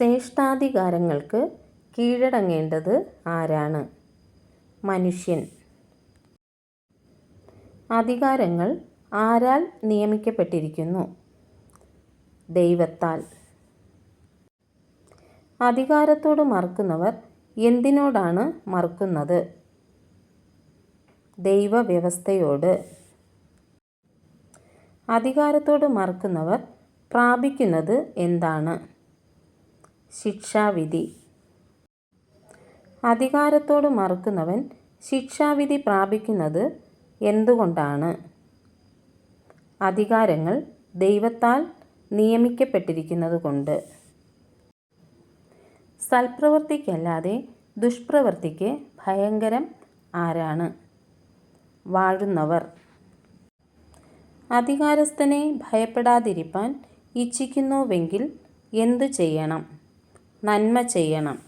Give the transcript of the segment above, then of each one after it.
ശ്രേഷ്ഠാധികാരങ്ങൾക്ക് കീഴടങ്ങേണ്ടത് ആരാണ്? മനുഷ്യൻ. അധികാരങ്ങൾ ആരാൽ നിയമിക്കപ്പെട്ടിരിക്കുന്നു? ദൈവത്താൽ. അധികാരത്തോട് മറുക്കുന്നവർ എന്തിനോടാണ് മറുക്കുന്നത്? ദൈവവ്യവസ്ഥയോട്. അധികാരത്തോട് മറുക്കുന്നവർ പ്രാപിക്കുന്നത് എന്താണ്? ശിക്ഷാവിധി. അധികാരത്തോട് മറുക്കുന്നവൻ ശിക്ഷാവിധി പ്രാപിക്കുന്നത് എന്തുകൊണ്ടാണ്? അധികാരങ്ങൾ ദൈവത്താൽ നിയമിക്കപ്പെട്ടിരിക്കുന്നത് കൊണ്ട്. സൽപ്രവൃത്തിക്കല്ലാതെ ദുഷ്പ്രവൃത്തിക്ക് ഭയങ്കരം ആരാണ്? വാഴുന്നവർ. അധികാരസ്ഥനെ ഭയപ്പെടാതിരിപ്പാൻ ഇച്ഛിക്കുന്നുവെങ്കിൽ എന്തു ചെയ്യണം? നന്മ ചെയ്യണം.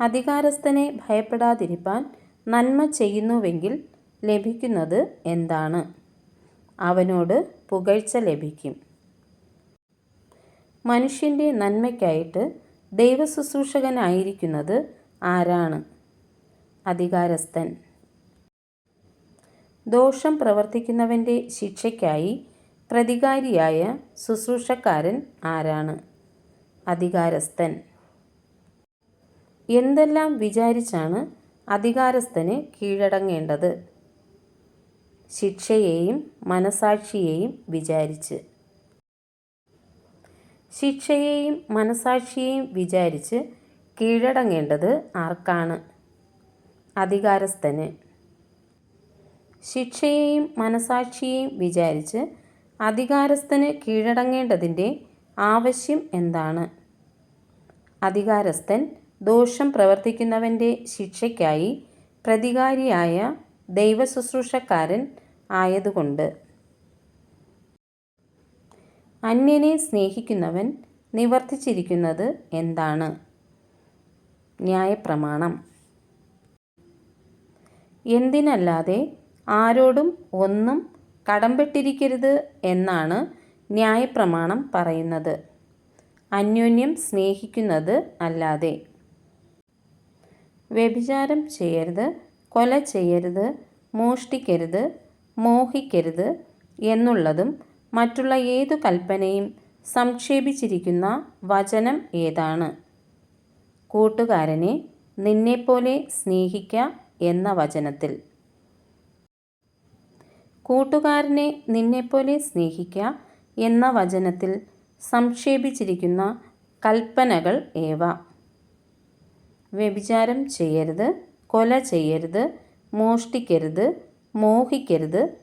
അധികാരസ്ഥനെ ഭയപ്പെടാതിരിപ്പാൻ നന്മ ചെയ്യുന്നുവെങ്കിൽ ലഭിക്കുന്നത് എന്താണ്? അവനോട് പുകഴ്ച ലഭിക്കും. മനുഷ്യന്റെ നന്മയ്ക്കായിട്ട് ദൈവശുശ്രൂഷകനായിരിക്കുന്നത് ആരാണ്? അധികാരസ്ഥൻ. ദോഷം പ്രവർത്തിക്കുന്നവന്റെ ശിക്ഷയ്ക്കായി പ്രതികാരിയായ ശുശ്രൂഷക്കാരൻ ആരാണ്? അധികാരസ്ഥൻ. എന്തെല്ലാം വിചാരിച്ചാണ് അധികാരസ്ഥന് കീഴടങ്ങേണ്ടത്? ശിക്ഷയെയും മനസാക്ഷിയെയും വിചാരിച്ച്. ശിക്ഷയെയും മനസാക്ഷിയെയും വിചാരിച്ച് കീഴടങ്ങേണ്ടത് ആർക്കാണ്? അധികാരസ്ഥന്. ശിക്ഷയെയും മനസാക്ഷിയെയും വിചാരിച്ച് അധികാരസ്ഥന് കീഴടങ്ങേണ്ടതിന്റെ ആവശ്യം എന്താണ്? അധികാരസ്ഥൻ ദോഷം പ്രവർത്തിക്കുന്നവന്റെ ശിക്ഷയ്ക്കായി പ്രതികാരിയായ ദൈവശുശ്രൂഷക്കാരൻ ആയതുകൊണ്ട്. അന്യനെ സ്നേഹിക്കുന്നവൻ നിവർത്തിച്ചിരിക്കുന്നത് എന്താണ്? ന്യായപ്രമാണം. എന്തിനല്ലാതെ ആരോടും ഒന്നും കടംപെട്ടിരിക്കരുത് എന്നാണ് ന്യായപ്രമാണം പറയുന്നത്. അന്യോന്യം സ്നേഹിക്കുന്നത് അല്ലാതെ. വ്യഭിചാരം ചെയ്യരുത് കൊല ചെയ്യരുത് മോഷ്ടിക്കരുത് മോഹിക്കരുത് എന്നുള്ളതും മറ്റുള്ള ഏതു കൽപ്പനയും സംക്ഷേപിച്ചിരിക്കുന്ന വചനം ഏതാണ്? കൂട്ടുകാരനെ നിന്നെപ്പോലെ സ്നേഹിക്ക എന്ന വചനത്തിൽ. കൂട്ടുകാരനെ നിന്നെപ്പോലെ സ്നേഹിക്ക എന്ന വചനത്തിൽ സംക്ഷേപിച്ചിരിക്കുന്ന കൽപ്പനകൾ ഏവ? വ്യഭിചാരം ചെയ്യരുത് കൊല ചെയ്യരുത് മോഷ്ടിക്കരുത് മോഹിക്കരുത്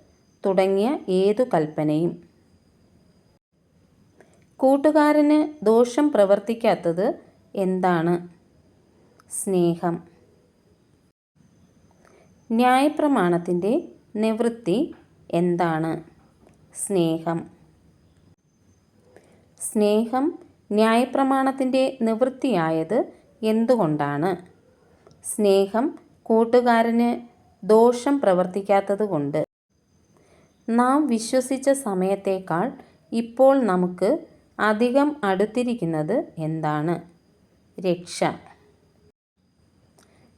തുടങ്ങിയ ഏതു കൽപ്പനയും. കൂട്ടുകാരന് ദോഷം പ്രവർത്തിക്കാത്തത് എന്താണ്? സ്നേഹം. ന്യായപ്രമാണത്തിന്റെ നിവൃത്തി എന്താണ്? സ്നേഹം. സ്നേഹം ന്യായപ്രമാണത്തിന്റെ നിവൃത്തിയായത് എന്തുകൊണ്ടാണ്? സ്നേഹം കൂട്ടുകാരന് ദോഷം പ്രവർത്തിക്കാത്തതുകൊണ്ട്. നാം വിശ്വസിച്ച സമയത്തേക്കാൾ ഇപ്പോൾ നമുക്ക് അധികം അടുത്തിരിക്കുന്നത് എന്താണ്? രക്ഷ.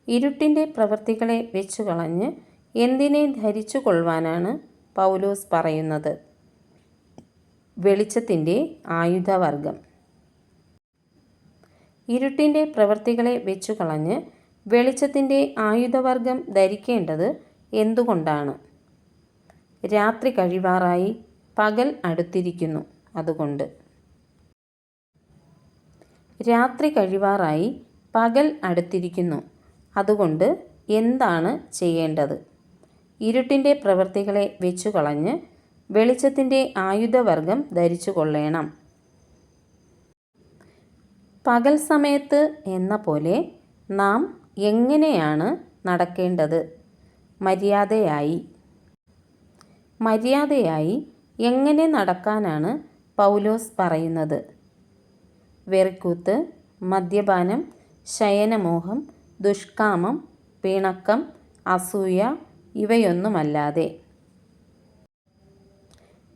ഇരുട്ടിന്റെ പ്രവൃത്തികളെ വെച്ചുകളഞ്ഞ് എന്തിനെ ധരിച്ചു കൊള്ളുവാനാണ് പൗലോസ് പറയുന്നത്? വെളിച്ചത്തിന്റെ ആയുധവർഗം ഇരുട്ടിന്റെ പ്രവൃത്തികളെ വെച്ചുകളഞ്ഞ് വെളിച്ചത്തിന്റെ ആയുധവർഗം ധരിക്കേണ്ടത് എന്തുകൊണ്ടാണ്? രാത്രി കഴിവാറായി പകൽ അടുത്തിരിക്കുന്നു അതുകൊണ്ട്. രാത്രി കഴിവാറായി പകൽ അടുത്തിരിക്കുന്നു അതുകൊണ്ട് എന്താണ് ചെയ്യേണ്ടത്? ഇരുട്ടിന്റെ പ്രവൃത്തികളെ വെച്ചുകളഞ്ഞ് വെളിച്ചത്തിന്റെ ആയുധവർഗം ധരിച്ചു കൊള്ളേണം. പകൽ സമയത്ത് എന്ന പോലെ നാം എങ്ങനെയാണ് നടക്കേണ്ടത്? മര്യാദയായി. മര്യാദയായി എങ്ങനെ നടക്കാനാണ് പൗലോസ് പറയുന്നത്? വെറിക്കൂത്ത് മദ്യപാനം ശയനമോഹം ദുഷ്കാമം പിണക്കം അസൂയ ഇവയൊന്നുമല്ലാതെ.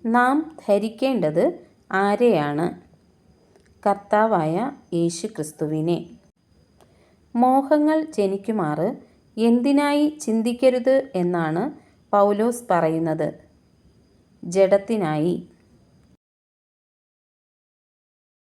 നാം ധരിക്കേണ്ടത് ആരെയാണ്? കർത്താവായ യേശു ക്രിസ്തുവിനെ മോഹങ്ങൾ ജനിക്കുമാറ് എന്തിനായി ചിന്തിക്കരുത് എന്നാണ് പൗലോസ് പറയുന്നത്. ജഡത്തിനായി.